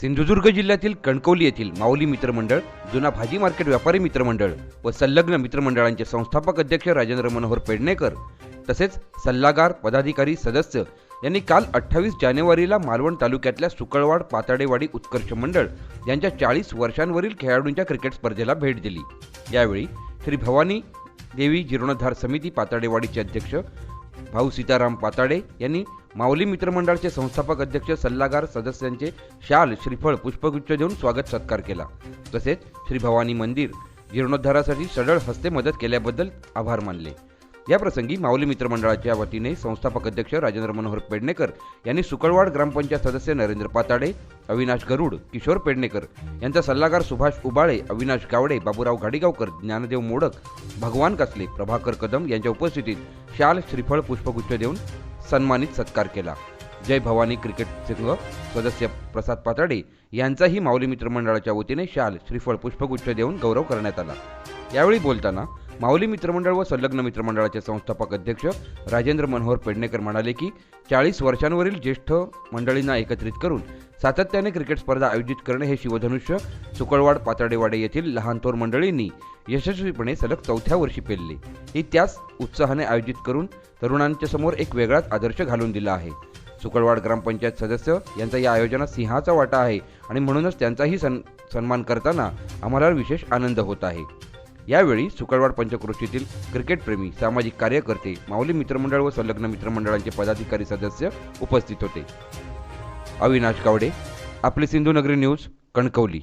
सिंधुदुर्ग जिल्ह्यातील कणकवली येथील माऊली मित्रमंडळ जुना भाजी मार्केट व्यापारी मित्रमंडळ व संलग्न मित्रमंडळांचे संस्थापक अध्यक्ष राजेंद्र मनोहर पेडणेकर तसेच सल्लागार पदाधिकारी सदस्य यांनी काल अठ्ठावीस जानेवारीला मालवण तालुक्यातल्या सुकळवाड पाताडेवाडी उत्कर्ष मंडळ यांच्या चाळीस वर्षांवरील खेळाडूंच्या क्रिकेट स्पर्धेला भेट दिली. यावेळी श्री भवानी देवी जीर्णोद्धार समिती पाताडेवाडीचे अध्यक्ष भाऊ सीताराम पाताडे यांनी माऊली मित्रमंडळाचे संस्थापक अध्यक्ष सल्लागार सदस्यांचे शाल श्रीफळ पुष्पगुच्छ देऊन स्वागत सत्कार केला. तसेच श्री भवानी मंदिर जीर्णोद्धारासाठी सडळ हस्ते मदत केल्याबद्दल आभार मानले. या प्रसंगी माऊली मित्रमंडळाच्या वतीने संस्थापक अध्यक्ष राजेंद्र मनोहर पेडणेकर यांनी सुकळवाड ग्रामपंचायत सदस्य नरेंद्र पाताडे अविनाश गरुड किशोर पेडणेकर यांचा सल्लागार सुभाष उबाळे अविनाश गावडे बाबूराव घाडीगावकर ज्ञानदेव मोडक भगवान कासले प्रभाकर कदम यांच्या उपस्थितीत शाल श्रीफळ पुष्पगुच्छ देऊन सन्मानित सत्कार केला. जय भवानी क्रिकेट संघ सदस्य प्रसाद पाताडे यांचाही माऊली मित्रमंडळाच्या वतीने शाल श्रीफळ पुष्पगुच्छ देऊन गौरव करण्यात आला. यावेळी बोलताना माऊली मित्रमंडळ व संलग्न मित्रमंडळाचे संस्थापक अध्यक्ष राजेंद्र मनोहर पेडणेकर म्हणाले की चाळीस वर्षांवरील ज्येष्ठ मंडळींना एकत्रित करून सातत्याने क्रिकेट स्पर्धा आयोजित करणे हे शिवधनुष्य. सुकळवाड पातळेवाडे येथील लहान थोर मंडळींनी यशस्वीपणे सलग चौथ्या वर्षी पेलले. ही त्याच उत्साहाने आयोजित करून तरुणांच्या समोर एक वेगळाच आदर्श घालून दिला आहे. सुकळवाड ग्रामपंचायत सदस्य यांचा या आयोजनात सिंहाचा वाटा आहे आणि म्हणूनच त्यांचाही सन सन्मान करताना आम्हाला विशेष आनंद होत आहे. यावेळी सुकळवाड पंचक्रोशीतील क्रिकेटप्रेमी सामाजिक कार्यकर्ते माऊली मित्रमंडळ व संलग्न मित्रमंडळांचे पदाधिकारी सदस्य उपस्थित होते. अविनाश गावडे आपली सिंधुनगरी न्यूज कणकवली.